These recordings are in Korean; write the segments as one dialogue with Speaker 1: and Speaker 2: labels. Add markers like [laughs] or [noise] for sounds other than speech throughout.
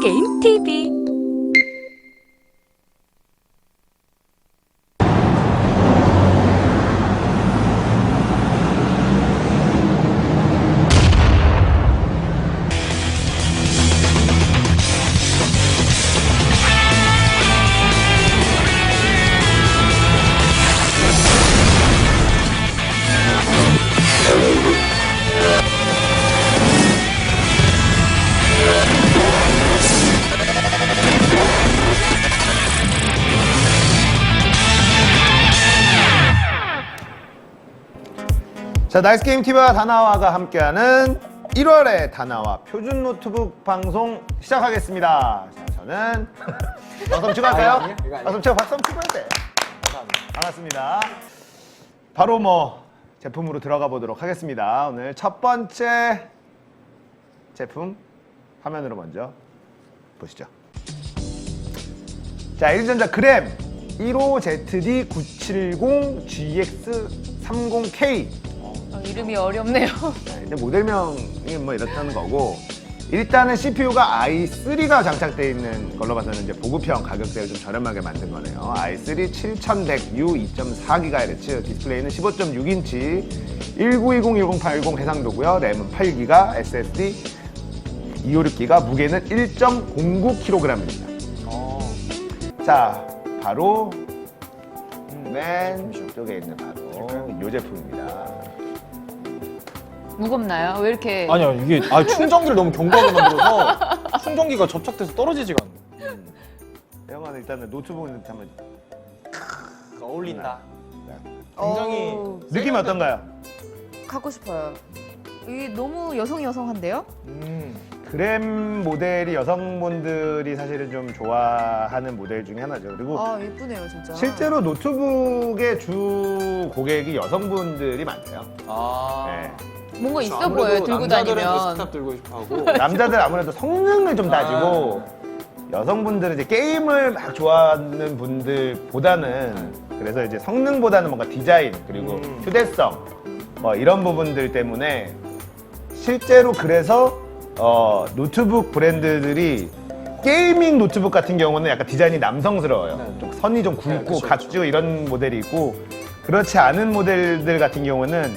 Speaker 1: 게임 TV
Speaker 2: 자, 나이스 게임 TV와 다나와가 함께하는 1월의 다나와 표준 노트북 방송 시작하겠습니다. 자, 저는 [laughs] 박섬 할까요?
Speaker 3: 아니, 아니요. 이거 아니에요.
Speaker 2: 박섬 치고 박섬 해야 돼. 반갑습니다. 바로 뭐 제품으로 들어가 보도록 하겠습니다. 오늘 첫 번째 제품 화면으로 먼저 보시죠. 자, LG전자 그램 15ZD970GX30K
Speaker 4: 어, 이름이 어렵네요. [laughs]
Speaker 2: 네, 이제 모델명이 뭐 이렇다는 거고 일단은 CPU가 i3가 장착되어 있는 걸로 봐서는 이제 보급형 가격대를 좀 저렴하게 만든 거네요. i3 7100U 2.4GHz 디스플레이는 15.6인치 1920-1080 해상도고요. 램은 8GB, SSD 256기가 무게는 1.09kg입니다.
Speaker 3: 어,
Speaker 2: 자, 바로 맨 쪽에 있는 바로 이 제품입니다.
Speaker 4: 무겁나요? 왜 이렇게
Speaker 3: 아니요 이게 아, 충전기를 너무 견고하게 만들어서 충전기가 접착돼서 떨어지지가 않네.
Speaker 2: 영화는 일단은 노트북은 한번
Speaker 3: 어울린다.
Speaker 2: 네.
Speaker 3: 굉장히
Speaker 4: 어우,
Speaker 2: 느낌이 어떤가요?
Speaker 4: 갖고 싶어요. 이게 너무 여성 여성한데요?
Speaker 3: 음,
Speaker 2: 그램 모델이 여성분들이 사실은 좀 좋아하는 모델 중에 하나죠. 그리고
Speaker 4: 아 예쁘네요 진짜.
Speaker 2: 실제로 노트북의 주 고객이 여성분들이 많대요.
Speaker 3: 아.
Speaker 2: 네.
Speaker 4: 뭔가 있어
Speaker 3: 아무래도
Speaker 4: 보여요 들고 다니면.
Speaker 3: 데스크탑 들고 싶어 하고 [laughs]
Speaker 2: 남자들 아무래도 성능을 좀 따지고
Speaker 3: 아.
Speaker 2: 여성분들은 이제 게임을 막 좋아하는 분들보다는 그래서 이제 성능보다는 뭔가 디자인 그리고
Speaker 3: 음.
Speaker 2: 휴대성 뭐 이런 부분들 때문에 실제로 그래서 어, 노트북 브랜드들이 게이밍 노트북 같은 경우는 약간 디자인이 남성스러워요.
Speaker 3: 네.
Speaker 2: 좀 선이 좀 굵고
Speaker 3: 네, 그쵸,
Speaker 2: 각주 이런 모델이 있고 그렇지 않은 모델들 같은 경우는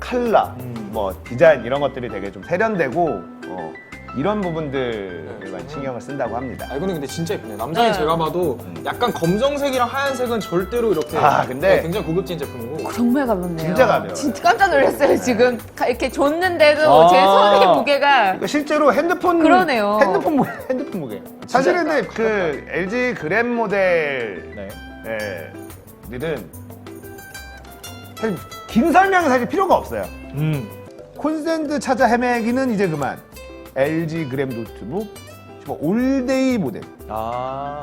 Speaker 2: 컬러,
Speaker 3: 음.
Speaker 2: 뭐 디자인 이런 것들이 되게 좀 세련되고 어, 이런 부분들만
Speaker 3: 네.
Speaker 2: 신경을 쓴다고 합니다.
Speaker 3: 아 이거는 근데 진짜 예쁘네. 남자인
Speaker 4: 네.
Speaker 3: 제가 봐도 약간 검정색이랑 하얀색은 절대로 이렇게
Speaker 2: 아, 근데-
Speaker 3: 네, 굉장히 고급진 제품이고
Speaker 4: 정말 가볍네요.
Speaker 2: 진짜 가벼워요.
Speaker 4: 진짜 깜짝 놀랐어요 지금 가- 이렇게 줬는데도
Speaker 3: 아.
Speaker 4: 제 손의 무게가
Speaker 2: 그러니까 실제로 핸드폰
Speaker 4: 그러네요.
Speaker 2: 핸드폰 무게 핸드폰 무게. 사실은 근데 그 LG 그램 모델
Speaker 3: 네.
Speaker 2: 들은 사실 긴 설명은 사실 필요가 없어요.
Speaker 3: 음.
Speaker 2: 콘센트 찾아 헤매기는 이제 그만. LG 그램 노트북 뭐 올데이 모델.
Speaker 3: 아.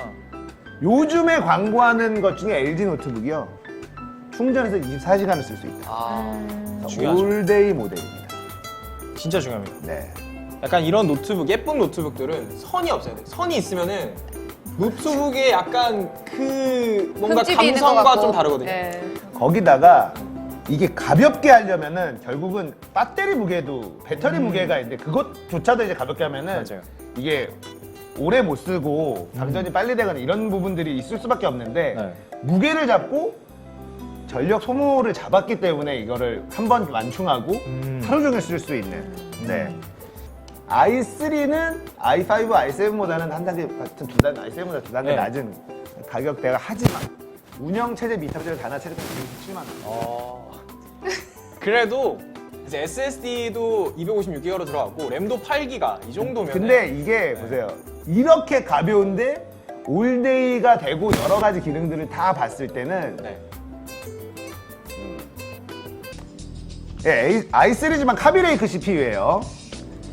Speaker 2: 요즘에 광고하는 것 중에 LG 노트북이요. 충전해서 24시간을 쓸 수 있다.
Speaker 3: 아.
Speaker 4: 음,
Speaker 3: 중요하죠.
Speaker 2: 올데이 모델입니다.
Speaker 3: 진짜 중요합니다.
Speaker 2: 네.
Speaker 3: 약간 이런 노트북 예쁜 노트북들은 선이 없어야 돼. 선이 있으면은 노트북에 약간 그 뭔가
Speaker 4: 흠집이 있는 것
Speaker 3: 감성과
Speaker 4: 같고.
Speaker 3: 좀 다르거든요.
Speaker 4: 네.
Speaker 2: 거기다가 이게 가볍게 하려면은 결국은 배터리 무게도 배터리
Speaker 3: 음.
Speaker 2: 무게가 있는데 그것조차도 이제 가볍게 하면은
Speaker 3: 맞아요.
Speaker 2: 이게 오래 못 쓰고 방전이 빨리 되거나 이런 부분들이 있을 수밖에 없는데
Speaker 3: 네.
Speaker 2: 무게를 잡고 전력 소모를 잡았기 때문에 이거를 한 번 완충하고
Speaker 3: 음.
Speaker 2: 하루 종일 쓸 수 있는 네. i3는 i5, i7보다는 한 단계 같은 두 단계, i7보다 두 단계
Speaker 3: 네.
Speaker 2: 낮은 가격대가 하지만 운영 체제 미탑재로 단화 체제가 27만 원.
Speaker 3: 어. 그래도 이제 SSD도 256기가로 들어갔고 램도 8기가 이 정도면
Speaker 2: 근데 이게 보세요. 이렇게 가벼운데 올데이가 되고 여러 가지 기능들을 다 봤을 때는
Speaker 3: 네.
Speaker 2: 예, i3지만 카비레이크 CPU예요.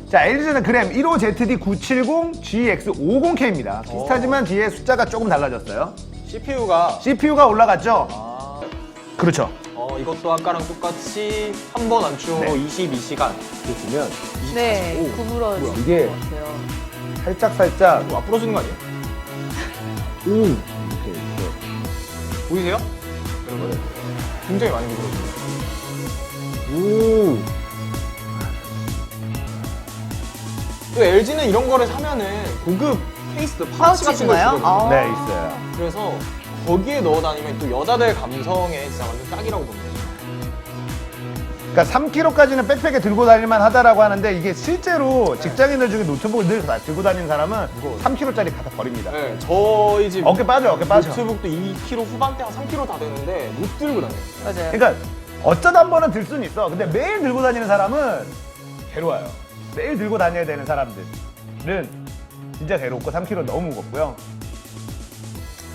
Speaker 2: 자, LG는 그램 15ZD970GX50K입니다. 비슷하지만 뒤에 숫자가 조금 달라졌어요.
Speaker 3: CPU가
Speaker 2: CPU가 올라갔죠?
Speaker 3: 아,
Speaker 2: 그렇죠.
Speaker 3: 어, 이것도 아까랑 똑같이 한 번 안충으로
Speaker 2: 네.
Speaker 3: 22시간
Speaker 2: 보시면
Speaker 4: 네,
Speaker 3: 오,
Speaker 4: 구부러진
Speaker 3: 뭐야,
Speaker 2: 이게-
Speaker 4: 것 같아요.
Speaker 2: 살짝 살짝
Speaker 3: 뭐 앞으로 주는 거 아니에요? [laughs]
Speaker 2: 오 이렇게 이렇게
Speaker 3: 보이세요? 여러분 굉장히 많이 부러져요
Speaker 2: 오
Speaker 3: 네, 또 LG는 이런 거를 사면은 고급 케이스도 파우치 같은 걸? 주거든요.
Speaker 4: 아.
Speaker 2: 네, 있어요.
Speaker 3: 그래서 거기에 넣어 다니면 또 여자들 감성에 진짜 완전 딱이라고 봅니다.
Speaker 2: 그러니까 3kg까지는 백팩에 들고 다닐만 하다라고 하는데 이게 실제로 직장인들 중에 노트북을 늘 다 들고 다니는 사람은
Speaker 3: 무거워요.
Speaker 2: 3kg짜리 갖다 버립니다.
Speaker 3: 네, 저희 집
Speaker 2: 어깨 빠져, 어깨 빠져.
Speaker 3: 노트북도 2kg 후반대 한 3kg 다 되는데 못 들고 다녀요.
Speaker 4: 맞아요.
Speaker 2: 그러니까 어쩌다 한 번은 들 수는 있어. 근데 매일 들고 다니는 사람은 괴로워요. 매일 들고 다녀야 되는 사람들은 진짜 괴롭고 3kg 너무 무겁고요.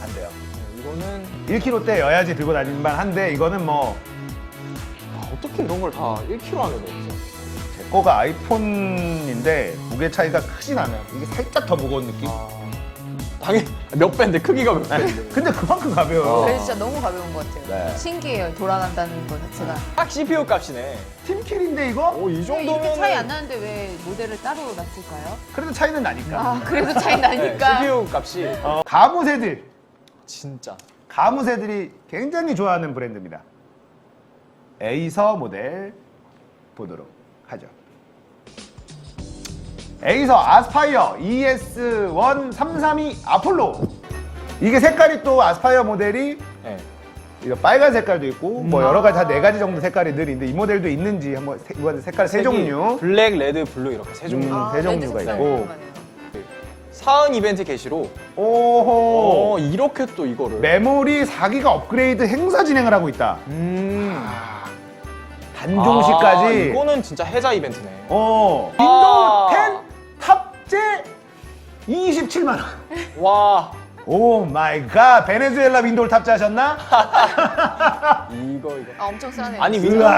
Speaker 2: 안 돼요.
Speaker 3: 네, 이거는
Speaker 2: 1kg대 여야지 들고 다닐만 한데 이거는 뭐
Speaker 3: 아, 어떻게 이런 걸 다 1kg 안에 넣었죠?
Speaker 2: 제 거가 아이폰인데 무게 차이가 크진 않아요. 이게 살짝 더 무거운 느낌.
Speaker 3: 아, 당연히 몇 배인데 크기가 몇
Speaker 2: 네.
Speaker 3: 배인데.
Speaker 2: 근데 그만큼 가벼워요.
Speaker 4: 그래서 진짜 너무 가벼운 것 같아요.
Speaker 2: 네.
Speaker 4: 신기해요. 돌아간다는 것 자체가.
Speaker 3: 딱 CPU 값이네.
Speaker 2: 팀킬인데 이거?
Speaker 3: 오, 이
Speaker 4: 이렇게
Speaker 3: 정도면
Speaker 4: 차이 안 나는데 왜 모델을 따로 놨을까요?
Speaker 2: 그래도 차이는 나니까.
Speaker 4: 아 그래도 차이 나니까.
Speaker 3: CPU 값이
Speaker 2: 어, 가무새들,
Speaker 3: 진짜.
Speaker 2: 가무새들이 굉장히 좋아하는 브랜드입니다. 에이서 모델 보도록 하죠. 에이서 아스파이어 ES1 332 아폴로. 이게 색깔이 또 아스파이어 모델이
Speaker 3: 네.
Speaker 2: 이거 빨간 색깔도 있고 뭐
Speaker 4: 음.
Speaker 2: 여러 가지 한네 가지 정도 색깔이 늘 있는데 이 모델도 있는지 한번 세- 이번 색깔 세
Speaker 3: 색이
Speaker 2: 종류
Speaker 3: 블랙, 레드, 블루 이렇게 세 종류.
Speaker 2: 음.
Speaker 4: 아,
Speaker 2: 세
Speaker 4: 레드
Speaker 2: 종류가
Speaker 4: 색깔
Speaker 2: 있고.
Speaker 4: 궁금하네요.
Speaker 3: 사은 이벤트 게시로
Speaker 2: 오호
Speaker 3: 어, 이렇게 또 이거를.
Speaker 2: 메모리 4기가 업그레이드 행사 진행을 하고 있다.
Speaker 3: 음.
Speaker 2: 단종시까지.
Speaker 3: 아, 이거는 진짜 해자 이벤트네.
Speaker 2: 어.
Speaker 3: 아.
Speaker 2: 윈도우 10 탑재 27만 원.
Speaker 3: 와.
Speaker 2: 오 마이 갓. 베네수엘라 윈도우를 탑재하셨나? [laughs]
Speaker 3: 이거 이거.
Speaker 4: 아 엄청 싸네요.
Speaker 3: 아니 윈도우. [coughs]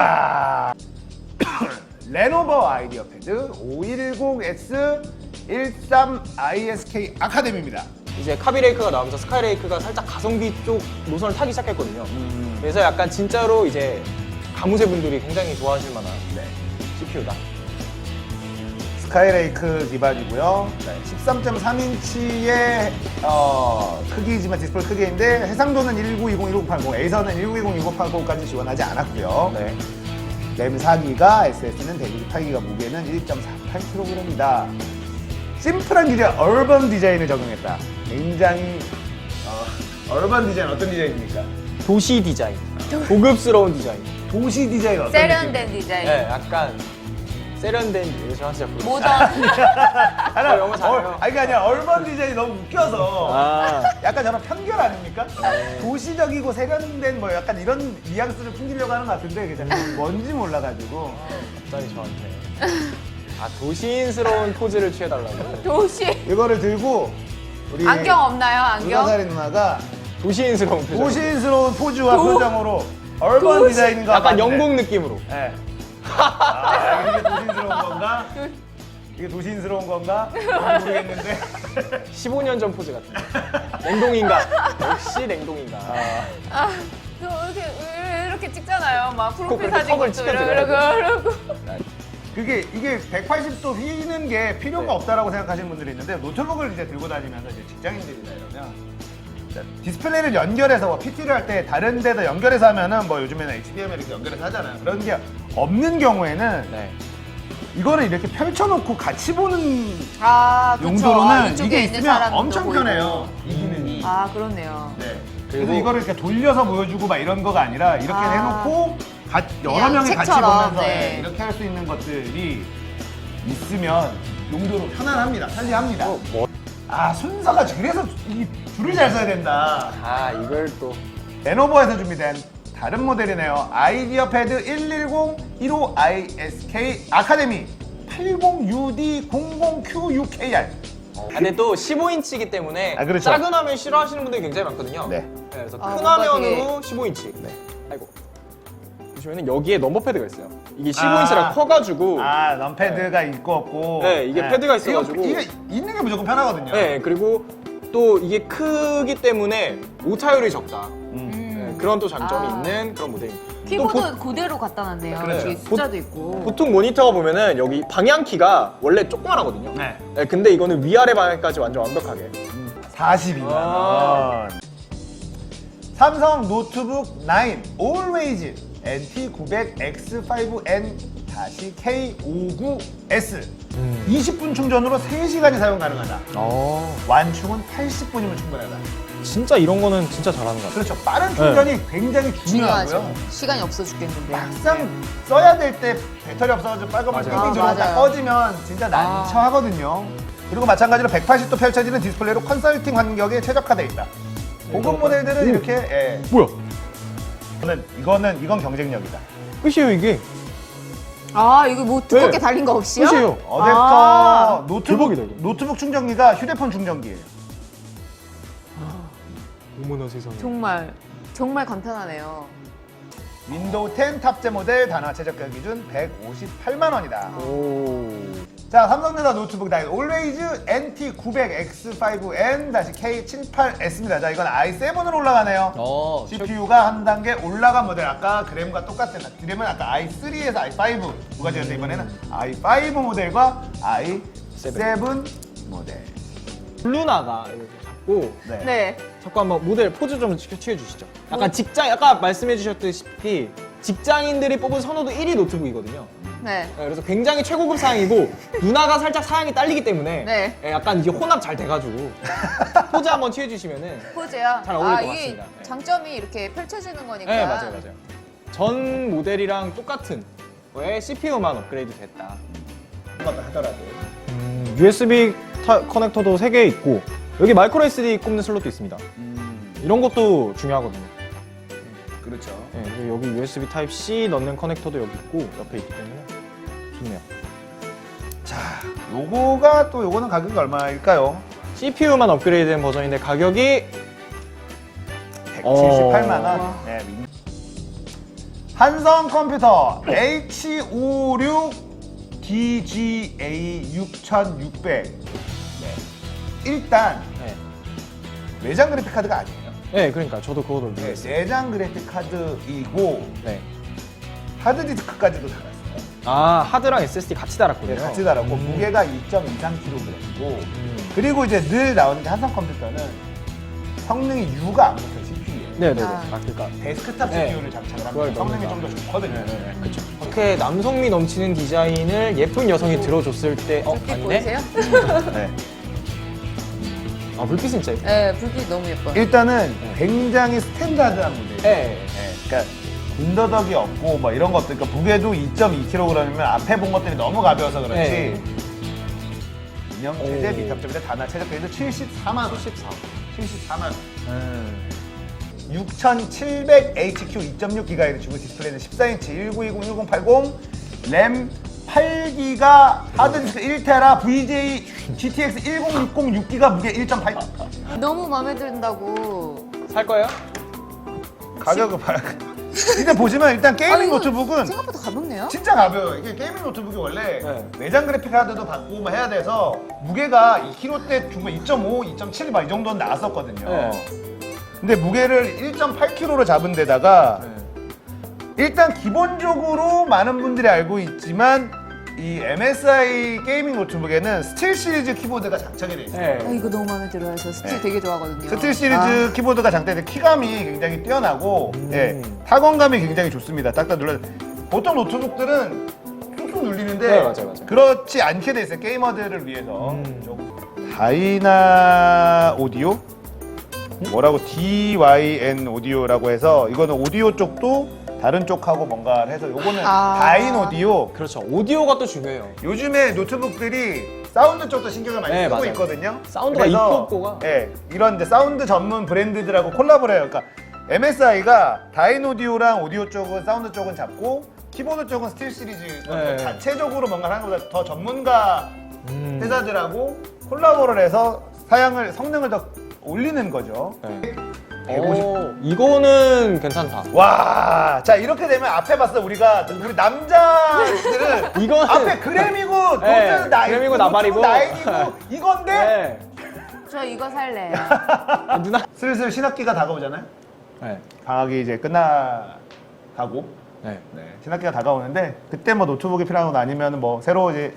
Speaker 2: 레노버 아이디어 패드 510S 13 ISK 아카데미입니다.
Speaker 3: 이제 카비레이크가 나오면서 스카이레이크가 살짝 가성비 쪽 노선을 타기 시작했거든요. 그래서 약간 진짜로 이제 가무새 분들이 굉장히 좋아하실 만한
Speaker 2: 네.
Speaker 3: CPU다.
Speaker 2: 스카이레이크 기반이고요. 13.3인치의 어, 크기지만 디스플레이 크기인데 해상도는 1920, 1980, 에이서는 1920, 1980까지 지원하지 않았고요.
Speaker 3: 네.
Speaker 2: 램 4기가, SS는 128기가, 무게는 1.48kg이다. 심플한 기재, 얼번 디자인을 적용했다. 굉장히 어, 얼번 디자인 어떤 디자인입니까?
Speaker 3: 도시 디자인. 고급스러운 디자인.
Speaker 2: 도시 디자인 어떤
Speaker 4: 세련된 디자인.
Speaker 3: 네, 약간 세련된 제가 진짜.
Speaker 4: 모던.
Speaker 2: 아니,
Speaker 3: 어, 영어 잘해요.
Speaker 2: 아니, 그게 아니라 얼번 디자인이 너무 웃겨서.
Speaker 3: 아.
Speaker 2: 약간 저런 편견 아닙니까? 도시적이고 세련된 뭐 약간 이런 뉘앙스를 풍기려고 하는 것 같은데 그게 잘 뭔지 몰라가지고
Speaker 3: 갑자기 저한테. 아, 도시인스러운 포즈를 취해달라고. [laughs]
Speaker 4: 도시.
Speaker 2: 이거를 들고 우리
Speaker 4: 안경 없나요? 안경?
Speaker 2: 누나살이 누나가
Speaker 3: 도시인스러운 표정.
Speaker 2: 도시인스러운 포즈와
Speaker 4: 도-
Speaker 2: 표정으로 얼번
Speaker 4: 도시.
Speaker 2: 디자인과
Speaker 3: 약간
Speaker 2: 맞네.
Speaker 3: 영국 느낌으로.
Speaker 2: 네. 아, 이게 도시인스러운 건가? 이게 도시인스러운 건가? 모르겠는데 [laughs]
Speaker 3: 15년 전 포즈 같은. 냉동인간. 역시 냉동인간.
Speaker 4: 아, 저 이렇게 이렇게 찍잖아요. 막 프로필
Speaker 3: 그렇게
Speaker 4: 사진
Speaker 3: 턱을
Speaker 4: 것도
Speaker 3: 찍어드려야
Speaker 4: 이러고 이러고.
Speaker 2: 그게 이게 180도 휘는 게 필요가
Speaker 3: 네.
Speaker 2: 없다라고 생각하시는 분들이 있는데 노트북을 이제 들고 다니면서 이제 직장인들이나 이러면 자, 디스플레이를 연결해서 뭐 PT를 할 때 다른 데다 연결해서 하면은 뭐 요즘에는 HDMI 이렇게 연결해서 하잖아요. 그런 게 없는 경우에는
Speaker 3: 네.
Speaker 2: 이거를 이렇게 펼쳐놓고 같이 보는
Speaker 4: 아, 그쵸. 아,
Speaker 2: 용도로는
Speaker 4: 이쪽에
Speaker 2: 이게
Speaker 4: 있는
Speaker 2: 있으면
Speaker 4: 사람도
Speaker 2: 엄청
Speaker 4: 보이고.
Speaker 2: 편해요. 이 기능이.
Speaker 4: 아, 그렇네요.
Speaker 2: 네. 그래서
Speaker 3: 그리고-
Speaker 2: 이거를 이렇게 돌려서 보여주고 막 이런 거가 아니라 이렇게
Speaker 4: 아.
Speaker 2: 해놓고 가- 여러
Speaker 4: 그냥
Speaker 2: 명이 같이
Speaker 4: 책처럼,
Speaker 2: 보면서
Speaker 4: 네.
Speaker 2: 예, 이렇게 할 수 있는 것들이 있으면 용도로 편안합니다. 편리합니다.
Speaker 3: 어, 뭐.
Speaker 2: 아 순서가 그래서 이 줄을 잘 써야 된다.
Speaker 3: 아, 이걸 또.
Speaker 2: 레노버에서 준비된 다른 모델이네요. 아이디어 패드 110 15 ISK 아카데미 80UD00Q6KR.
Speaker 3: 아, 근데 또 15인치이기 때문에
Speaker 2: 아, 그렇죠.
Speaker 3: 작은 화면 싫어하시는 분들이 굉장히 많거든요.
Speaker 2: 네.
Speaker 3: 그래서
Speaker 4: 아,
Speaker 3: 큰
Speaker 4: 뭔가
Speaker 3: 화면으로 15인치. 네. 아이고. 보시면은 여기에 넘버 패드가 있어요. 이게 15인치라
Speaker 2: 아.
Speaker 3: 커가지고.
Speaker 2: 아 넌패드가 있고 없고.
Speaker 3: 네, 이게 패드가 있어가지고.
Speaker 2: 이거, 이게 있는 게 무조건 편하거든요.
Speaker 3: 네, 그리고 또 이게 크기 때문에 오차율이 적다.
Speaker 2: 음.
Speaker 3: 네, 그런 또 장점이
Speaker 4: 아.
Speaker 3: 있는 그런 모델입니다. 또
Speaker 4: 키보드 그대로 갖다 놨네요.
Speaker 2: 그렇죠.
Speaker 4: 뒤에 숫자도 있고.
Speaker 3: 보통 모니터가 보면은 여기 방향 키가 원래 조그만하거든요.
Speaker 2: 네.
Speaker 3: 네, 근데 이거는 위아래 방향까지 완전 완벽하게.
Speaker 2: 42만 원. 삼성 노트북 9 Always NT900X5N-K59S 20분 충전으로 3시간이 사용 가능하다.
Speaker 3: 어,
Speaker 2: 완충은 80분이면 충분하다.
Speaker 3: 진짜 이런 거는 진짜 잘하는 것 같아요.
Speaker 2: 그렇죠. 빠른 충전이 굉장히
Speaker 4: 중요하죠.
Speaker 2: 중요하고요.
Speaker 4: 시간이 없어 죽겠는데.
Speaker 2: 막상 써야 될 때 배터리 없어가지고 빨간불
Speaker 3: 맞아요.
Speaker 2: 띵띵
Speaker 4: 아,
Speaker 2: 들어오다
Speaker 4: 맞아요.
Speaker 2: 꺼지면 진짜 난처하거든요. 그리고 마찬가지로 180도 펼쳐지는 디스플레이로 컨설팅 환경에 최적화되어 있다. 고급 모델들은
Speaker 3: 오.
Speaker 2: 이렇게 예.
Speaker 3: 뭐야?
Speaker 2: 이거는 이거는 이건 경쟁력이다.
Speaker 3: 끝이에요 이게.
Speaker 4: 아 이거 뭐 두껍게
Speaker 3: 네.
Speaker 4: 달린 거 없이요?
Speaker 3: 끝이에요.
Speaker 2: 어댑터 노트북
Speaker 3: 대박이다, 이거.
Speaker 2: 노트북 충전기가 휴대폰 충전기예요.
Speaker 3: 어머나 세상에.
Speaker 4: 정말 정말 간편하네요.
Speaker 2: 윈도우 10 탑재 모델 단화 최저가 기준 158만 원이다.
Speaker 3: 오.
Speaker 2: 자, 삼성전자 노트북 다이 Always NT900X5N-K78S입니다. 자, 이건 i7으로 올라가네요.
Speaker 3: 어.
Speaker 2: CPU가 한 단계 올라간 모델 아까 그램과 똑같은 그램은 아까 i3에서 i5 두 가지였는데 이번에는 i5 모델과 i7 모델.
Speaker 3: 블루나가 이렇게 잡고
Speaker 2: 네.
Speaker 4: 네.
Speaker 3: 자꾸 한번 모델 포즈 좀 취- 취해주시죠. 약간 직장, 아까 말씀해주셨다시피 직장인들이 뽑은 선호도 1위 노트북이거든요.
Speaker 4: 네.
Speaker 3: 네, 그래서 굉장히 최고급 사양이고 누나가 살짝 사양이 딸리기 때문에
Speaker 4: 네.
Speaker 3: 예, 약간 이게 혼합 잘 돼가지고 포즈 한번 취해주시면은
Speaker 4: 포즈야.
Speaker 3: 잘 어울릴
Speaker 4: 아
Speaker 3: 것
Speaker 4: 이게
Speaker 3: 같습니다. 네.
Speaker 4: 장점이 이렇게 펼쳐지는 거니까.
Speaker 3: 네 맞아요 맞아요. 전 모델이랑 똑같은 거에 CPU만 업그레이드 됐다.
Speaker 2: 한번 하더라도.
Speaker 3: 음, USB 타- 커넥터도 3개 있고 여기 마이크로 SD 꼽는 슬롯도 있습니다. 이런 것도 중요하거든요.
Speaker 2: 그렇죠.
Speaker 3: 네, 그리고 여기 USB 타입 C 넣는 커넥터도 여기 있고 옆에 있기 때문에 좋네요.
Speaker 2: 자, 요거가 또 요거는 가격이 얼마일까요?
Speaker 3: CPU만 업그레이드된 버전인데 가격이
Speaker 2: 178만 원.
Speaker 4: 와.
Speaker 2: 네, 민- 한성 컴퓨터 H56 DGA 6600. 네. 일단
Speaker 3: 네.
Speaker 2: 외장 그래픽 카드가 아니에요.
Speaker 3: 네, 그러니까 저도 그거
Speaker 2: 네. 내장 그래픽 카드이고
Speaker 3: 네.
Speaker 2: 하드 디스크까지도 달았어요.
Speaker 3: 아 하드랑 SSD 같이 달았군요.
Speaker 2: 네, 같이 달았고
Speaker 3: 음.
Speaker 2: 무게가 2.23kg이고
Speaker 3: 음.
Speaker 2: 그리고 이제 늘 나오는 게 한성 컴퓨터는 성능이 U가 안 붙어요 CPU에.
Speaker 3: 네네네.
Speaker 4: 아.
Speaker 3: 아, 그러니까.
Speaker 2: 데스크탑
Speaker 3: 네.
Speaker 2: CPU를 장착을
Speaker 3: 그걸
Speaker 2: 하면 성능이 좀. 더 좋거든요.
Speaker 3: 그렇죠. 이렇게 남성미 넘치는 디자인을 예쁜 여성이 들어줬을 때, 어
Speaker 4: 불빛
Speaker 3: 아니네.
Speaker 4: 보이세요?
Speaker 2: 네.
Speaker 3: 아 불빛은 진짜 예뻐.
Speaker 4: 네, 불빛 너무 예뻐요.
Speaker 2: 일단은 굉장히 스탠다드한 모델.
Speaker 3: 네.
Speaker 2: 네, 그러니까 군더더기 없고 뭐 이런 것들. 그러니까 무게도 2.2kg이면 앞에 본 것들이 너무 가벼워서 그렇지.
Speaker 3: 네.
Speaker 2: 인형 체제
Speaker 3: 오.
Speaker 2: 미탑점인데 단화 최저 그래도 74만 원.
Speaker 3: 74.
Speaker 2: 74만 원.
Speaker 3: 음.
Speaker 2: 6700HQ 2.6GHz 주부 디스플레이는 14인치 1920 1080 램 8기가 하드디스크 1테라 VJ GTX 1060 6기가 무게 1.8
Speaker 4: 너무 마음에 든다고.
Speaker 3: 살 거예요?
Speaker 2: 가격을 봐요. 일단 보시면 일단 게이밍
Speaker 4: 아, 이거
Speaker 2: 노트북은
Speaker 4: 생각보다 가볍네요.
Speaker 2: 진짜 가벼워요. 이게 게이밍 노트북이 원래
Speaker 3: 네.
Speaker 2: 내장 그래픽 카드도 받고 뭐 해야 돼서 무게가 2kg대 중반 2.5, 2.7 막 이 정도는 나왔었거든요.
Speaker 3: 네.
Speaker 2: 근데 무게를 1.8kg로 잡은 데다가
Speaker 3: 네.
Speaker 2: 일단 기본적으로 많은 분들이 알고 있지만 이 MSI 게이밍 노트북에는 스틸 시리즈 키보드가 장착이 돼 있어요.
Speaker 4: 어,
Speaker 3: 네.
Speaker 4: 이거 너무 마음에 들어요. 저 스틸
Speaker 2: 네.
Speaker 4: 되게 좋아하거든요.
Speaker 2: 스틸 시리즈
Speaker 4: 아,
Speaker 2: 키보드가 장착돼 키감이 굉장히 뛰어나고
Speaker 3: 음.
Speaker 2: 예, 타건감이 굉장히 좋습니다. 딱딱 눌러 보통 노트북들은 툭툭 눌리는데
Speaker 3: 네, 맞아요, 맞아요.
Speaker 2: 그렇지 않게 돼 있어요. 게이머들을 위해서.
Speaker 3: 음.
Speaker 2: 좀 다이나 오디오 뭐라고 DYN 오디오라고 해서 이거는 오디오 쪽도 다른 쪽하고 뭔가를 해서 요거는
Speaker 4: 아.
Speaker 2: 다인 오디오
Speaker 3: 그렇죠. 오디오가 또 중요해요.
Speaker 2: 요즘에 노트북들이 사운드 쪽도 신경을 많이
Speaker 3: 네,
Speaker 2: 쓰고
Speaker 3: 맞아요.
Speaker 2: 있거든요.
Speaker 3: 사운드가
Speaker 2: 그래서,
Speaker 3: 이쁘고가.
Speaker 2: 예, 이런 이제 사운드 전문 브랜드들하고 콜라보를 해요. 그러니까 MSI가 다인 오디오랑 오디오 쪽은 사운드 쪽은 잡고 키보드 쪽은 스틸 시리즈
Speaker 3: 네.
Speaker 2: 자체적으로 뭔가 하는 것보다 더 전문가
Speaker 3: 음.
Speaker 2: 회사들하고 콜라보를 해서 사양을 성능을 더 올리는 거죠.
Speaker 3: 네.
Speaker 2: 150.
Speaker 3: 오, 이거는 괜찮다.
Speaker 2: 와, 자 이렇게 되면 앞에 봤어 우리가 우리 남자들은 [laughs]
Speaker 3: 이거는
Speaker 2: 앞에 그램이고
Speaker 3: 네,
Speaker 2: 노트는 나이
Speaker 3: 그램이고 나발이고.
Speaker 2: 나이고 [laughs] 이건데
Speaker 3: 네.
Speaker 4: 저 이거 살래요.
Speaker 3: 아, 누나. [laughs]
Speaker 2: 슬슬 신학기가 다가오잖아요.
Speaker 3: 네.
Speaker 2: 방학이 이제 끝나가고
Speaker 3: 네.
Speaker 2: 네, 신학기가 다가오는데 그때 뭐 노트북이 필요한 건 아니면 뭐 새로 이제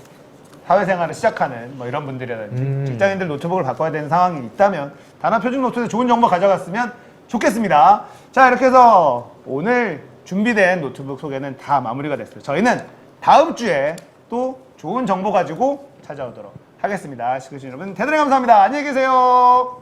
Speaker 2: 사회생활을 시작하는 뭐 이런 분들이라든지
Speaker 3: 음.
Speaker 2: 직장인들 노트북을 바꿔야 되는 상황이 있다면 단합 표준 노트에 좋은 정보 가져갔으면 좋겠습니다. 자, 이렇게 해서 오늘 준비된 노트북 소개는 다 마무리가 됐어요. 저희는 다음 주에 또 좋은 정보 가지고 찾아오도록 하겠습니다. 시청해주신 여러분 대단히 감사합니다. 안녕히 계세요.